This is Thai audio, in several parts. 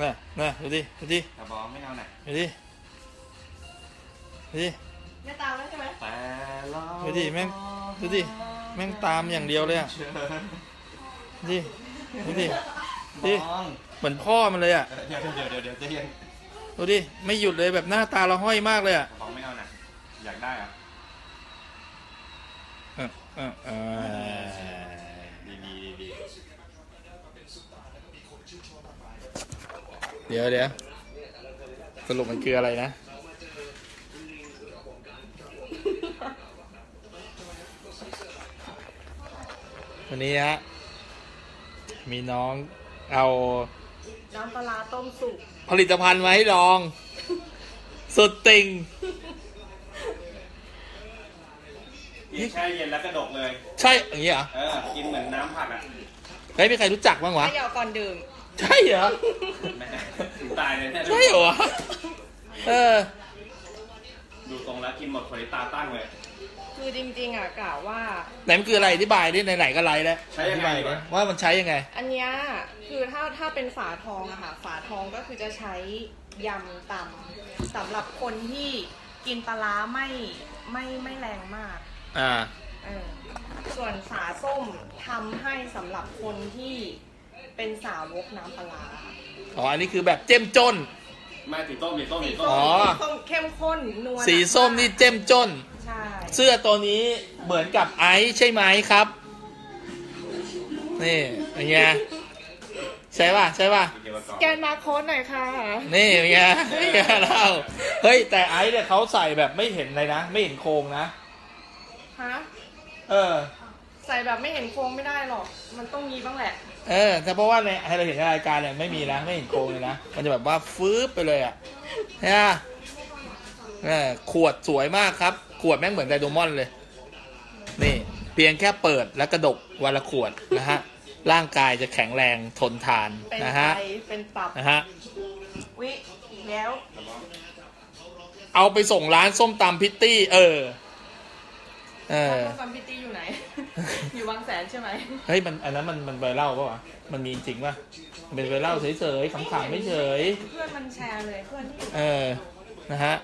น่ะน่ะดูดิดูดิกระบอกไม่เอาไหนดูดิดูดิไม่ตามแล้วใช่ไหมแต่เราดูดิแม่งดูดิแม่งตามอย่างเดียวเลยอะเชิญดูดิดูดิดิมองเหมือนพ่อมันเลยอะเดี๋ยวเดี๋ยวเดี๋ยวเดี๋ยวเดี๋ยวใจเย็นดูดิไม่หยุดเลยแบบหน้าตาเราห้อยมากเลยอะกระบอกไม่เอาไหนอยากได้เหรอะเออเออเออ เดี๋ยวเดี๋ยวสรุปมันคืออะไรนะ วันนี้ฮะมีน้องเอาน้ำปลาร้าต้มสุกผลิตภัณฑ์มาให้ลอง สุดติ่งกินแช่เย็นแล้วกระดกเลย ใช่อย่างนี้เหรอเออกินเหมือนน้ำผักอะเฮ้ยมีใครรู้จักบ้างวะ เขย่าก่อนดื่ม ใช่เหรอ แม่ถึงตายเลยเนี่ยใช่เหรอวะเออ ดูตรงแล้วกินหมดคนนี้ตาตั้งเลย คือจริงๆอะกล่าวว่า ไหนมันคืออะไรอธิบายดิไหนๆก็ไลฟ์แล้วใช้ยังไงอธิบาดิวะ ว่ามันใช้ยังไง อันเนี้ยคือถ้าถ้าเป็นฝาทองอะค่ะ ฝาทองก็คือจะใช้ยำตำสำหรับคนที่กินปลาร้าไม่ไม่ไม่แรงมากอ่า เออส่วนฝาส้มทำให้สำหรับคนที่ เป็นสาวกน้ำปลาร้าอ๋ออันนี้คือแบบเจ้มจนไม่สีส้มสีส้มสีสีส้ส้มมอ๋อสีส้มเข้มข้นนวลสีส้มนี่เจ้มจน ใช่เสื้อตัวนี้เหมือนกับไอซ์ใช่ไหมครับ นี่เป็นไงใช่ป่ะใช่ป่ะเกี่ยวกับกรอบแกนมาโค้ดหน่อยค่ะ นี่เป็นไงเป็นไงเราเฮ้ยแต่ไอซ์เนี่ยเขาใส่แบบไม่เห็นเลยนะ ไม่เห็นโครงนะ ฮะ เออ ใส่แบบไม่เห็นโครงไม่ได้หรอก มันต้องมีบ้างแหละ เออแต่เพราะว่าในให้เราเห็นในรายการเนี่ยไม่มีนะไม่เห็นโครงเลยนะ มันจะแบบว่าฟื้บไปเลยอะเนี่ยเออขวดสวยมากครับ ขวดแม่งเหมือนไดโดมอนเลย นี่ เพียงแค่เปิดและกระดกวันละขวดนะฮะ ร่างกายจะแข็งแรงทนทานเป็นนะไตฮะ เป็นตับนะฮะ วิอีกแล้ว เอาไปส่งร้านส้มตำพิตตี้ เออ เออร้านซัมพิตตี้อยู่ไหน อยู่บางแสนใช่ไหมเฮ้ยมันอันนั้นมันมันไวรัลปะวะมันมีจริงปะมันเป็นไวรัลเฉยๆขำๆไม่เฉย เพื่อนมันแชร์เลยเพื่อนที่เออ นะฮะ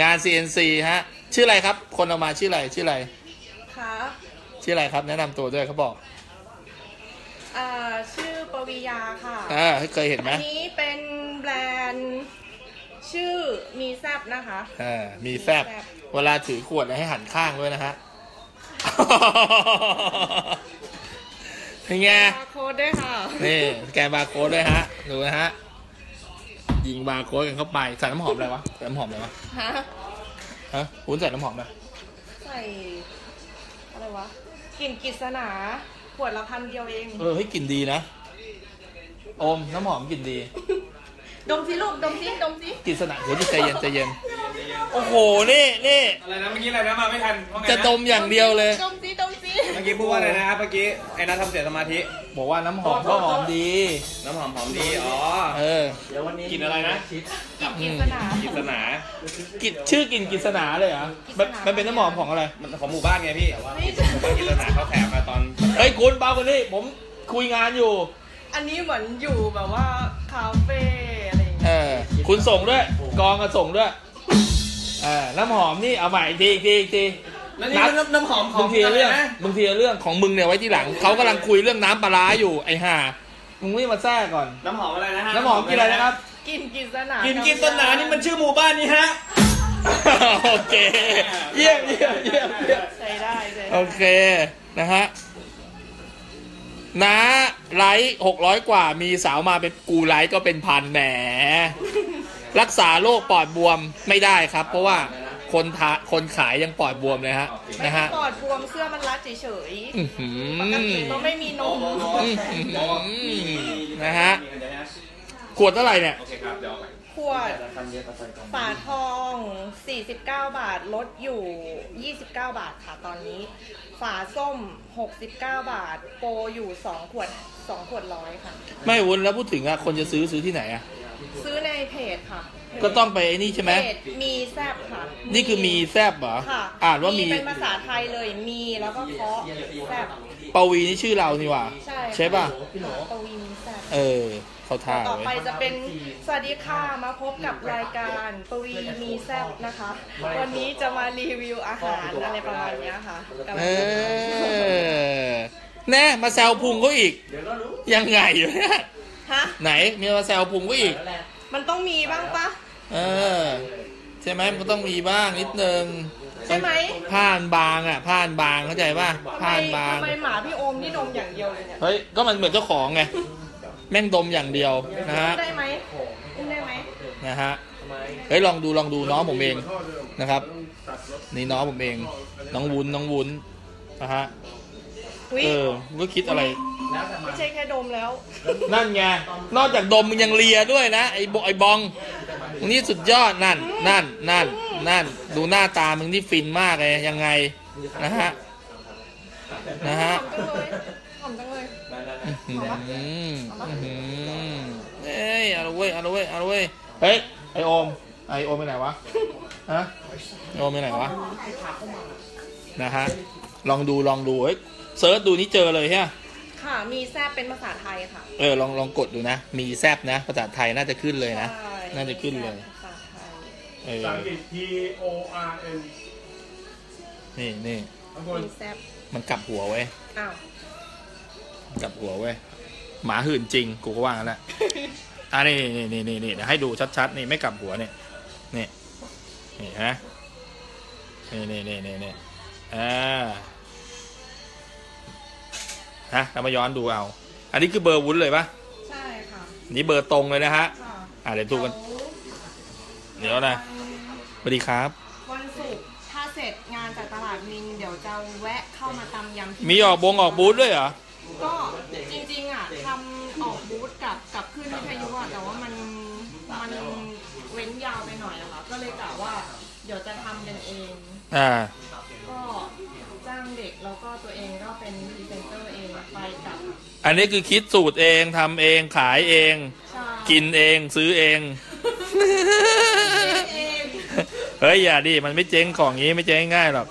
งาน CNC ฮะ ชื่ออะไรครับ คนเอามาชื่ออะไร ชื่ออะไรคะชื่ออะไรครับ แนะนำตัวด้วยเขาบอกอ่าชื่อปวียาค่ะ อ่าเคยเห็นไหมอันนี้เป็นแบรนด์ ชื่อมีแซบนะคะ อ่ามีแซบเวลาถือขวดเนี่ยให้หันข้างด้วยนะฮะ เป็นไง บาร์โค้ดด้วยค่ะ นี่สแกนบาร์โค้ดด้วยฮะ ดูนะฮะ ยิงบาร์โค้ดกันเข้าไปใส่น้ำหอมอะไรวะใส่น้ำหอมอะไรวะ ฮะ ฮะคุณใส่น้ำหอมอะไรใส่ อะไรวะ กลิ่นกิษณาขวดละพันเดียวเอง เออให้ยกลิ่นดีนะโอม น้ำหอมกลิ่นดี ดมสิลูกดมสิดมสิกฤษณะเดี๋ยวจะใจเย็นใจเย็น โอ้โห นี่นี่อะไรนะเมื่อกี้อะไรนะมาไม่ทันว่าไงนจะดมอย่างเดียวเลย ดมสิดมสิเมื่อกี้พูดว่าอะไรนะครับเมื่อกี้ไอ้นัททำเสียสมาธิ บอกว่าน้ำหอมก็หอมดี น้ำหอมหอมดี อ๋อ เออกลินอะไรนะกลิ่นกิษณากิษณากลิ่นชื่อกลิ่นกฤษณาเลยเหรอมันมันเป็นน้ำหอมของอะไร มันของหมู่บ้านไงพี่ไม่ใช่กิษณาเขาแถมมาตอนเฮ้ยคุณเบากว่านี้ผมคุยงานอยู่ อันนี้เหมือนอยู่แบบว่าคาเฟ่ คุณส่งด้วย กองก็ส่งด้วยเออน้ำหอมนี่เอาใหม่อีกทีอีกทีอีกที แล้วนี่น้ำน้ำหอมขอมึงงทีละเรื่องะไนะมึงทีละเรื่องของมึงเนี่ยไว้ที่หลังเขากำลังคุยเรื่องน้ำปลาร้าอยู่ไอ้ห่ามึงรีบมาแทรกก่อน น้ำหอมอะไรนะฮะน้ำหอมกินอะไรนะครับกลิ่นกิษณากิกินกิษณานี่มันชื่อหมู่บ้านนี่ฮะ โอเค เยี่ยมเยี่ยมเยี่ยมเยี่ยมใช้ได้ใช้ได้โอเค นะฮะน้าไลท์หกร้อยกว่ามีสาวมาเป็นกูไลท์ก็เป็นพันแหม รักษาโรคปอดบวมไม่ได้ครับ เพราะว่าคนทาคนขายยังปอดบวมเลยฮะไม่นะฮะปอดบวมเสื้อมันรัดเฉยอื้อหืๆปกติอก็ไม่มีนมอื้อหือนะฮะขวดเท่าไหร่เนี่ยโอเคครับเดี๋ยวเอาไปขวดฝาทอง 49 บาทลดอยู่ 29 บาทค่ะตอนนี้ ฝาส้ม 69 บาท โปรอยู่ 2 ขวด 2 ขวดร้อยค่ะ ไม่วุ้นแล้วพูดถึงอะคนจะซื้อซื้อที่ไหนอะซื้อใน เพจค่ะเพจก็ต้องไปไอ้นี่ใช่ไหมเพจมีแซบค่ะนี่คือมีแซบเหรอค่ะอ่านว่ามีเป็นภาษาไทยเลยมีแล้วก็เคาะแซบปวีนี่ชื่อเรานี่หว่า ใช่ใช่ป่ะปวีมีแซบเออเข้าท่าต่อไปไว้ยจะเป็นสวัสดีค่ะมาพบกับรายการปวีมีแซบนะคะ วันนี้จะมารีวิวอาหารอะไรประมาณเนี้ยค่ะกำลัเองอแน่มาแซวพุงเขาอีกยังไงอยู่เนี่ยฮะไหนมีมาแซวพุงเขาอีก มันต้องมีบ้างปะ เออ ใช่ไหมมันก็ต้องมีบ้างนิดนึงใช่ไหม ผ้านบางอะผ้านบางเข้าใจป่ะทำไมผ้านบาง ทำไมหมาพี่โอมนี่ดมอย่างเดียวเลยเนี่ยเฮ้ย ก็มันเหมือนเจ้าของไง แม่งดมอย่างเดียวนะฮะ ได้ไหมอุ้มได้ไหมนะฮะ เฮ้ยลองดูลองดูน้องผมเองนะครับ นี่น้องผมเอง น้องวุ้นน้องวุ้นนะฮะ อุ้ยเออมึงก็คิดอะไรไม่ใช่แค่ดมแล้ว นั่นไง นอกจากดมมึงยังเลียด้วยนะ ไอ้บไอ้บองมึงนี่สุดยอดนั่น นั่น นั่น นั่น ดูหน้าตามึงที่ฟินมากเลยยังไงนะฮะ นะฮะหอมจังเลยหอมจังเลยอื้อหืออื้อหือเอ้ยเอาละเว้ยเอาละเว้ยเอาละเว้ยเฮ้ยไอโอมไอโอมไปไหนวะฮะไอโอมไปไหนวะนะฮะลองดูลองดูเฮ้ย เซิร์ชดูนี่เจอเลยใช่ไหมค่ะ มีแซบเป็นภาษาไทยค่ะ เออลองลองกดดูนะ มีแซบนะ ภาษาไทยน่าจะขึ้นเลยนะ ใช่น่าจะขึ้นเลยภาษาไทยเออ ภาษาอังกฤษ T O R N นี่นี่ข้างบนมีแซบมันกลับหัวเว้ยอ้าว กลับหัวเว้ยหมาหื่นจริง กูก็ว่างั้นแหละอะนี่นี่นี่นี่นี่เดี๋ยวให้ดูชัดๆนี่ไม่กลับหัวเนี่ยนี่นี่ฮะนี่นี่นี่นี่นี่อ่า ฮะเรามาย้อนดูเอา อันนี้คือเบอร์วุ้นเลยปะใช่ค่ะนี่เบอร์ตรงเลยนะฮะค่ะอะเดี๋ยวดูกัน เดี๋ยวนะ สวัสดีครับ วันศุกร์ถ้าเสร็จงานจากตลาดมิน เดี๋ยวจะแวะเข้ามาตำยำที่มีออกบงออกบูธด้วยเหรอ ก็จริงๆอะทำออกบูธกับกับขึ้นวิทยุอะแต่ว่ามันมันเว้นยาวไปหน่อยอะค่ะก็เลยกะว่า เดี๋ยวจะทำกันเอง อ่า อันนี้คือคิดสูตรเองทำเองขายเองใช่กินเองซื้อเองเอง เฮ้ย อย่าดิมันไม่เจ๊งของงี้ไม่เจ๊งง่ายหรอก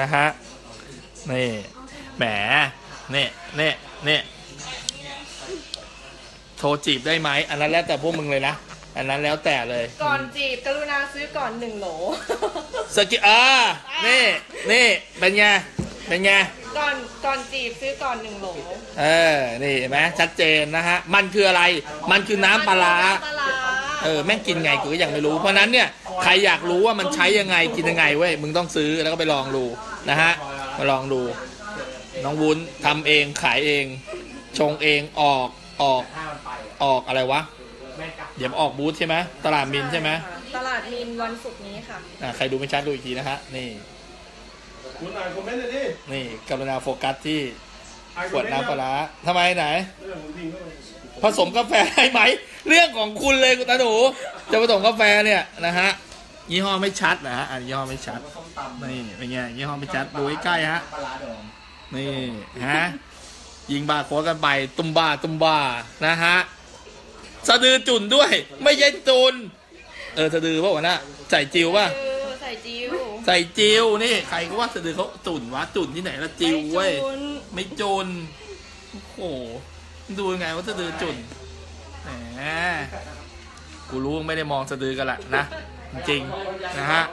นะฮะนี่แหมเนี่ยเนี่ยเนี่ยโทรจีบได้ไหมอันนั้นแล้วแต่พวกมึงเลยนะอันนั้นแล้วแต่เลย ก่อนจีบกรุณาซื้อก่อนหนึ่งโหลสกิอ่านี่นี่เป็นไงเป็นไง ก่อนก่อนจีบซื้อก่อนหนึ่งโหลเออ นี่เห็นไหมชัดเจนนะฮะ มันคืออะไร มันคือน้ำปลาร้า น้ำปลาร้าเออ แม่งกินไงกูก็ยังไม่รู้ เพราะฉะนั้นเนี่ย ใครอยากรู้ว่ามันใช้ยังไง กินยังไงเว้ย มึงต้องซื้อแล้วก็ไปลองดูนะฮะ มาลองดู น้องวุ้นทำเอง ขายเอง ชงเอง ออก ออก ออกอะไรวะ เดี๋ยวออกบูธใช่ไหมตลาดมินใช่ไหม ค่ะตลาดมินวันศุกร์นี้ค่ะ อะใครดูไม่ชัดดูอีกทีนะฮะนี่ คุณอ่านคอมเมนต์หน่อยดินี่กรุณาโฟกัสที่อ่านขคอวมดเมนต์น้ำปลาร้าทำไมไหน เรื่องของพิงเข้าไปผสมกาแฟได้ไหม เรื่องของคุณเลยคุณตาหนู จะผสมกาแฟเนี่ยนะฮะยี่ห้อไม่ชัดนะฮะอันยี่ห้อไม่ชัดนี่เป็นไงยี่ห้อไม่ชัดดูใกล้ๆฮะนี่ฮะยิงบาร์โค้ดกันไปตุ้มบ้าตุ้มบ้านะฮะสะดือจุ่นด้วย ไม่ใช่จุนเออสะดือป่าวะน่ะใส่จิวป่ะเออ ใส่จิวใส่จิวนี่ใครก็ว่าสะดือเขาจุ่นวะจุ่นที่ไหนละจิวเว้ยไม่จุนไม่จุนโอ้โหดูยังไงว่าสะดือจุนแหมกูรู้ว่าไม่ได้มองสะดือกันละนะจริงๆนะฮะ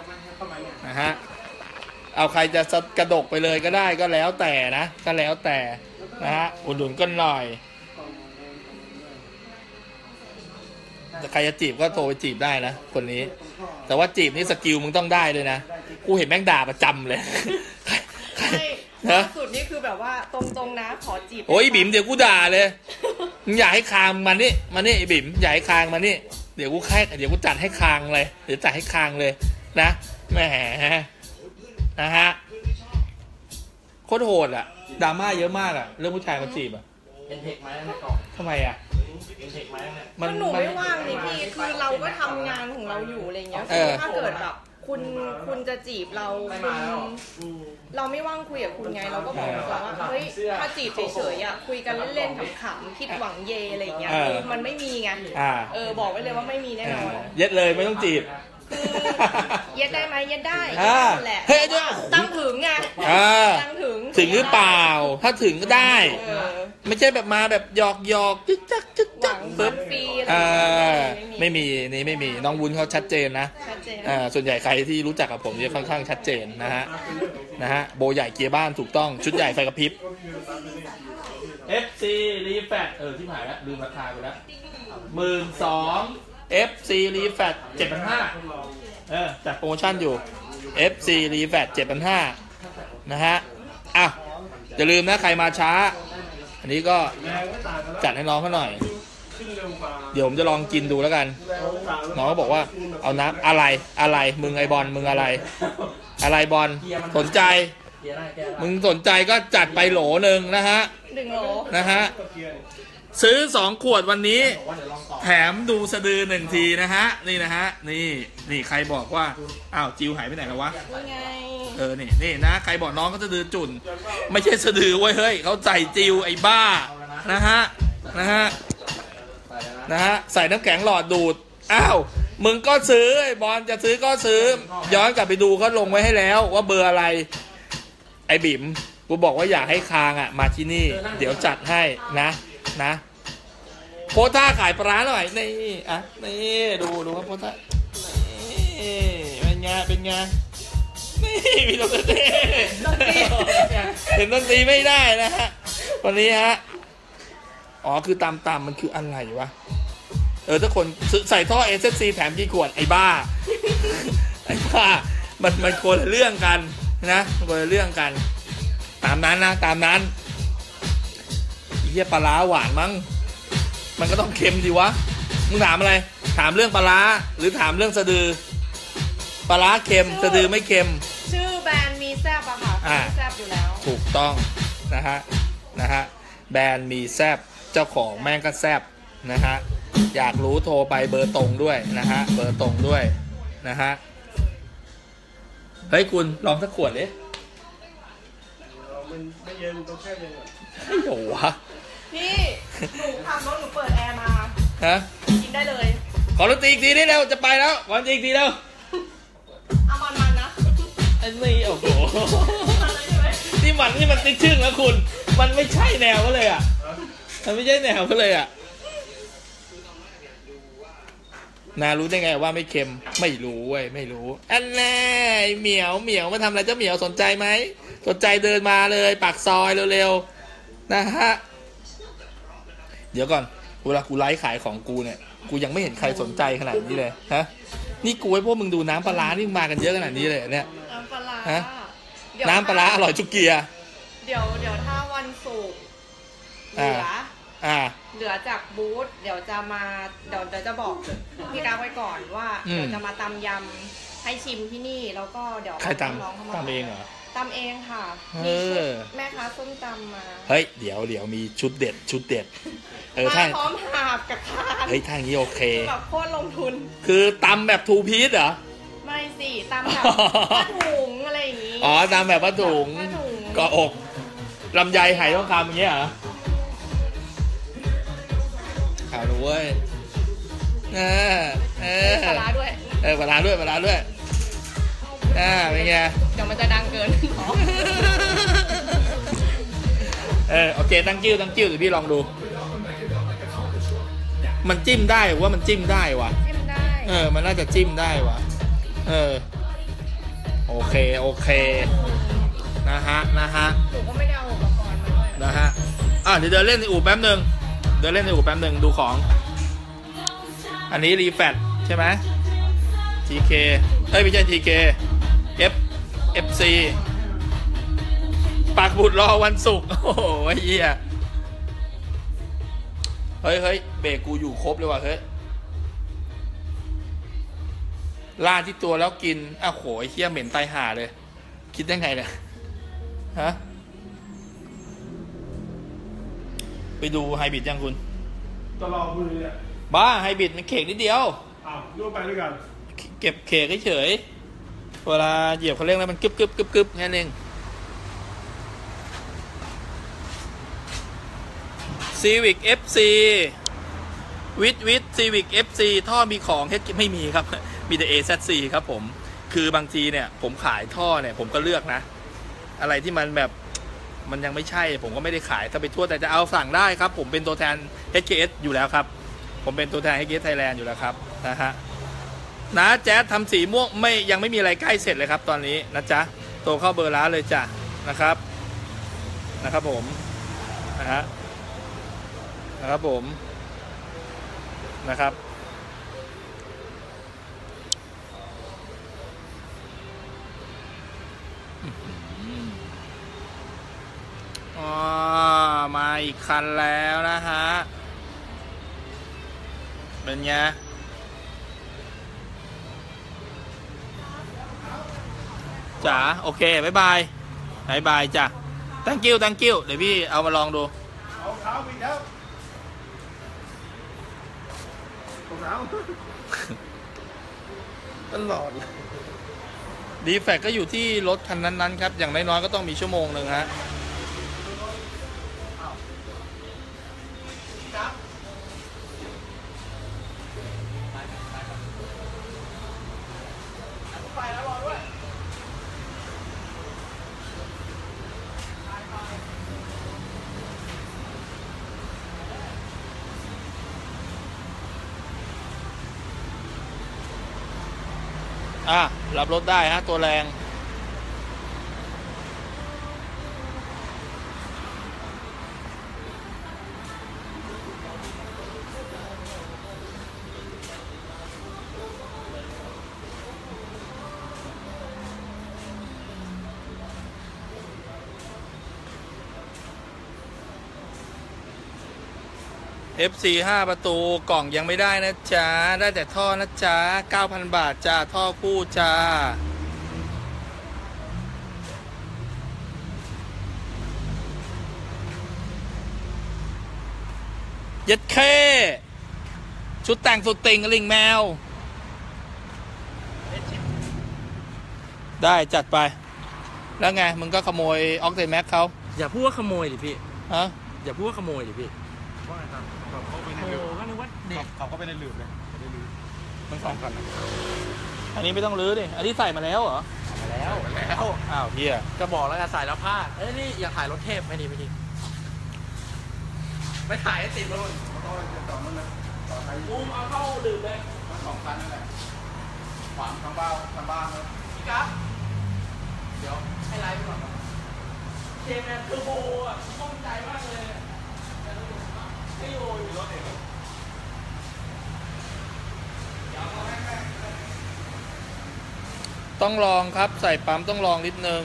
นะฮะเอาใครจะกระดกไปเลยก็ได้ก็แล้วแต่นะ ก็แล้วแต่นะฮะอุดหนุนกันหน่อย แต่ ใครจะจีบก็โทรไปจีบได้นะคนนี้ แต่ว่าจีบนี่สกิลมึงต้องได้เลยนะกูเห็นแม่งด่าประจำเลยใครใครใช่ฮะล่าสุดนี่คือแบบว่าตรงๆนะขอจีบโอ้ยบิ๋มเดี๋ยวกูด่าเลยมึงอยากให้คางมันนี่มานี่ไอ้บิ๋มอยากให้คางมันนี่เดี๋ยวกูแค่เดี๋ยวกูจัดให้คางเลยเดี๋ยวจัดให้คางเลย นะแหมนะฮะโคตรโหดอะดราม่าเยอะมากอะเรื่องผู้ชายมาจีบอะเป็นเทคไหมในกล่องทำไมอะ เป็นเทคไหมเนี่ยมันก็หนูมันไม่ว่างนี่พี่คือเราก็ทำงานของเราอยู่อะไรเงี้ยเออ ถ้าเกิดแบบคุณคุณจะจีบเราคุณเราไม่ว่างคุยกับคุณไงเราก็บอกเขาว่าเฮ้ยถ้าจีบเฉยๆอะคุยกันเล่นๆขำๆคิดหวังเยอะไรเงี้ยคือมันไม่มีไงอ่าเออบอกไว้เลยว่าไม่มีแน่นอน เย็ดเลยไม่ต้องจีบ เย็ดได้ไหมเย็ดได้อ่านั่นแหละเฮ้ยเดี๋ยว ตั้งถึงไงอ่าตั้งถึงถึงหรือเปล่า ถ้าถึงก็ได้ เออไม่ใช่แบบมาแบบหยอกหยอกจึ๊กจักจึ๊กหจัวักง ปึ๊บฟรีอะไรอ่าไม่ไม่มีมีนี่ไม่มีน้องวุ้นเขาชัดเจนนะชัดเจนอ่าส่วนใหญ่ใครที่รู้จักกับผมจะค่อนข้างชัดเจนนะฮะนะฮะโบใหญ่เกียร์บ้านถูกต้องชุดใหญ่ไฟกระพริบ FC r e f a t เออที่หายแล้วลืมราคาไปแล้วหมื่นสอง FC r e f a t เจ็ดพันห้าเออจัดโปรโมชั่นอยู่ FC r e f a t เจ็ดพันห้านะฮะอะอย่าลืมนะใครมาช้า อันนี้ก็แรงไม่ต่างกันแล้วจัดให้น้องเขาหน่อยขึ้น เร็วกว่าเดี๋ยวผมจะลองกินดูแล้วกันแรงไม่ต่างแล้วน้องก็บอกว่าเอาน้ำอะไรอะไรมึงไอบอลมึงอะไร อะไรบอลสนใจ มึงสนใจก็จัดไปโหลหนึ่งนะฮะหนึ่งโหลนะฮะก็เกียร์ซื้อสองขวดวันนี้ แถมดูสะดือหนึ่งทีนะฮะ นี่นะฮะ นี่นี่ใครบอกว่าอ้าวจิวหายไปไหนแล้ววะนี่ไงเออนี่นี่นะใครบอกน้องก็สะดือจุ่นไม่ใช่สะดือเว้ยเฮ้ยเขาใส่จิวไอ้บ้านะฮะนะฮะ นะฮะใส่น้ำแข็งหลอดดูด อ้าว มึงก็ซื้อไอ้บอลจะซื้อก็ซื้อ ย้อนกลับไปดูเขาลงไว้ให้แล้ว ว่าเบอร์อะไร ไอ้บิ๋มกูบอกว่าอยากให้คางอะ มาที่นี่ เดี๋ยวจัดให้นะนะ โพสท่าขายปลาร้าหน่อยนี่อะนี่ดูดูครับโพสท่านี่เป็นไงเป็นไงนี่มีดนตรีดนตรีเห็นดนตรีไม่ได้นะฮะวันนี้ฮะอ๋อคือตามตามมันคืออะไรวะ เออถ้าคนซื้อใส่ท่อเอ c แถมกี่ขวดไอ้บ้า ไอ้บ้า มันมันคนละเรื่องกันนะมันคนละเรื่องกัน ตามนั้นนะตามนั้นไอ้เฮียปลาร้าหวานมั้ง มันก็ต้องเค็มดีวะ มึงถามอะไร ถามเรื่องปลาร้าหรือถามเรื่องสะดือ ปลาร้าเค็มสะดือไม่เค็ม ชื่อแบรนด์มีแซบอะค่ะอ่ามีแซบอยู่แล้ว ถูกต้องนะฮะนะฮะแบรนด์มีแซบเจ้าของแม่งก็แซบนะฮะ อยากรู้โทรไปเบอร์ตรงด้วยนะฮะ เบอร์ตรงด้วยนะฮะ เฮ้ยคุณลองสักขวดเลยเรามันไม่เย็นต้องแช่เย็นก่อนไอ้โหวะพี่ หนูขับรถหนูเปิดแอร์มา ฮะ กินได้เลย ขอดนตรีอีกทีนี่เร็วจะไปแล้ว ขอดนตรีอีกทีเร็วเอามันมันๆนะอันนี้โอ้โหมันเลยใช่ไหมนี่มันนี่มันติดชึ่งแล้วคุณ มันไม่ใช่แนวก็เลยอะ มันไม่ใช่แนวก็เลยอะ นารู้ได้ไงว่าไม่เค็มไม่รู้เว้ยไม่รู้อันแน่ไอ้เหมียวเหมียวมาทำอะไรเจ้าเหมียวสนใจไหมสนใจเดินมาเลยปากซอยเร็วๆนะฮะเดี๋ยวก่อนเวลากูไลฟ์ขายของกูเนี่ยกูยังไม่เห็นใครสนใจขนาดนี้เลยฮะนี่กูให้พวกมึงดูน้ำปลาร้านี่มึงมากันเยอะขนาดนี้เลยเหรอเนี่ย น้ำปลาร้าฮะ เดี๋ยวน้ำปลาร้าอร่อยทุกเกียร์เดี๋ยวเดี๋ยวถ้าวันศุกร์เหอ่าลืออ่า เหลือจากบูธเดี๋ยวจะมาเดี๋ยวเดี๋ยวจะบอกพี่กราฟไว้ก่อนว่าอืม เดี๋ยวจะมาตำยำให้ชิมที่นี่แล้วก็เดี๋ยวใครตน้องๆเข้าำมาตำเองเหรอ ตำเองค่ะเอมีชุดอแม่ค้าส้มตำมาเฮ้ยเดี๋ยวเดี๋ยวมีชุดเด็ดชุดเด็ด เออมาถ้าพร้อมหาบกับคานเฮ้ยถ้าอย่างนี้โอเคแบบโคตรลงทุน คือตำแบบทูพีซเหรอ ไม่สิตำแบบผ้าถุงอะไรอย่างงี้ อ๋อตำแบบผ้าถุงผ้าถุงเก็อกลำไยไหทองคำอย่างเงี้ยเหรอ เอาดูเว้ยเออเออปลาร้าด้วย เออปลาร้าด้วยปลาร้าด้วยอ่าเป็นไง เดี๋ยวมันจะดังเกินเนาะเออโอเคตั้งจิ้วตั้งจิ้วเดี๋ยวพี่ลองดู มันจิ้มได้ว่ามันจิ้มได้วะจิ้มได้ เออ มันน่าจะจิ้มได้วะเออ โอเค โอเค นะฮะ นะฮะหนูก็ไม่ได้เอาอุปกรณ์มาด้วย นะฮะ อะเดี๋ยวเดินเล่นในอู่แป๊บหนึ่งเดินเล่นในอู่แป๊บหนึ่งดูของ อันนี้รีแฟตใช่ไหม TK เอ้ย ไม่ใช่ TK F FC ปากบุดรอวันศุกร์โอ้โหไอ้เหี้ยเฮ้ยเฮ้ยเบรกกูอยู่ครบเลยว่ะเฮ้ยล่าที่ตัวแล้วกินอ้าวโหไอ้เหี้ยเหม็นตายห่าเลย คิดได้ไงเนี่ยฮะ ไปดูไฮบริดยังคุณตลอดมือเนี่ยบ้าไฮบริดมันเขกนิดเดียว อ้าวร่วมไปด้วยกันเก็บเขกเฉยๆเวลาเหยียบคันเร่งแล้วมันกึบกึบกึบกึบแค่นั้นเอง Civic FC วิทวิท Civic FC ท่อมีของ H ไม่มีครับ มีแต่ AZC ครับผม คือบางทีเนี่ย ผมขายท่อเนี่ย ผมก็เลือกนะ อะไรที่มันแบบ มันยังไม่ใช่ ผมก็ไม่ได้ขายถ้าไปทั่วแต่จะเอาสั่งได้ครับ ผมเป็นตัวแทน HKS อยู่แล้วครับ ผมเป็นตัวแทนให้เกสไทยแลนด์อยู่แล้วครับนะฮะนะแจ๊ดทำสีม่วงไม่ยังไม่มีอะไรใกล้เสร็จเลยครับ ตอนนี้นะจ๊ะโทรเข้าเบอร์ร้านเลยจ้ะนะครับนะครับผมนะฮะนะครับผมนะครับ มาอีกคันแล้วนะฮะ เป็นไงจ๋าโอเคบายบายบายบายจ้ะ thank you thank you เดี๋ยวพี่เอามาลองดูเอาเท้าอีกแล้วเอาเท้าตลอดเลยดีแฟกก็อยู่ที่รถคันนั้นๆครับ อย่างน้อยๆก็ต้องมีชั่วโมงหนึ่งฮะ อะรับรถได้ฮะตัวแรง FC 5 ประตูกล่องยังไม่ได้นะจ๊ะ ได้แต่ท่อนะจ๊ะ 9,000 บาทจ้าท่อคู่จ้าเย็ดเค ชุดแต่งสุดติ่งกระลิงแมว ได้จัดไป แล้วไง มึงก็ขโมยออกเทแม็กเขาอย่าพูดว่าขโมยดิพี่ ฮะ อย่าพูดว่าขโมยดิพี่ ว่าไงครับขับเข้าไปในโอ้หลืบก็นึกว่าเด็กขับเข้าไปในหลืบเลยไม่ได้ลืมทั้งสองคันนะอันนี้ไม่ต้องรื้อดิ อันนี้ใส่มาแล้วเหรอมาแล้วแล้วอ้าวเฮียก็บอกแล้วไงสายแล้วพลาดเอ้ยนี่อยากถ่ายรถเทพไม่ดีไม่ดีไม่ถ่ายให้ติดรถต้องจะจอดมันนะจอดไทยบูมเอาเข้าดื่มเลยทั้งสองคันนั่นแหละขวางทั้งบ้านทั้งบ้านเลยพี่กั๊เดี๋ยวให้ไลฟ์ไปก่อนเกมแมนคือโบอะข้องใจมากเลยให้โยอยู่รถเอง ต้องลองครับใส่ปั๊มต้องลองนิดนึง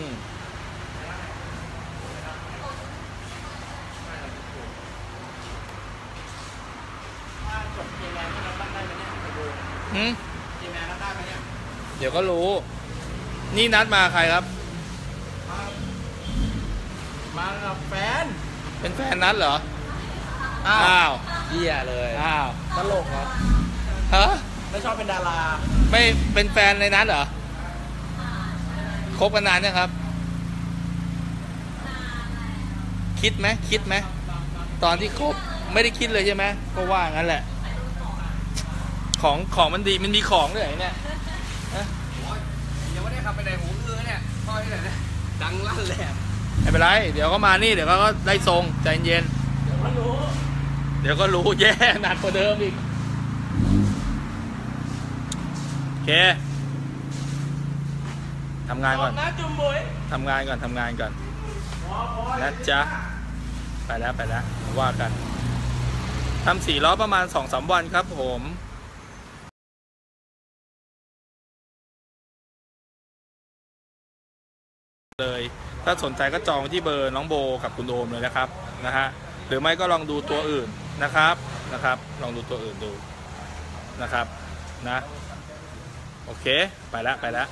จบเกมแมนที่เราตั้งได้ไหมเนี่ยไปดูหืมเกมแมนเราได้ไหมเนี่ยเดี๋ยวก็รู้ นี่นัดมาใครครับ มากับแฟน เป็นแฟนนัดเหรอ อ้าวอ้าวเหี้ยเลย อ้าวตลกเหรอ ฮะไม่ชอบเป็นดารา ไม่เป็นแฟนในนัดเหรอ คบกันนานยังครับ คิดไหมคิดไหม ตอนที่คบไม่ได้คิดเลยใช่ไหมก็ว่างั้นแหละ ของของมันดีมันมีของด้วยเหรอเนี่ยยังไม่ได้ขับไปไหนหูอื้อเนี่ยพ่อที่ไหนเนี่ยดังลั่นแหลมไม่เป็นไร เดี๋ยวก็มานี่ เดี๋ยวก็ได้ทรงใจเย็น เดี๋ยวก็รู้ เดี๋ยวก็รู้แย่หนักกว่าเดิมอีก โอเคทำงานก่อนนะจุ่มบุ๋ยทำงานก่อนทำงานก่อนนะจ๊ะ ไปแล้วไปแล้วว่ากันทำสี่ล้อประมาณสองสามวันครับผมเลยถ้าสนใจก็จองที่เบอร์น้องโบกับคุณโอมเลยนะครับนะฮะหรือไม่ก็ลองดูตัวอื่น นะครับนะครับ ลองดูตัวอื่นดูนะครับนะโอเค ไปแล้วไปแล้ว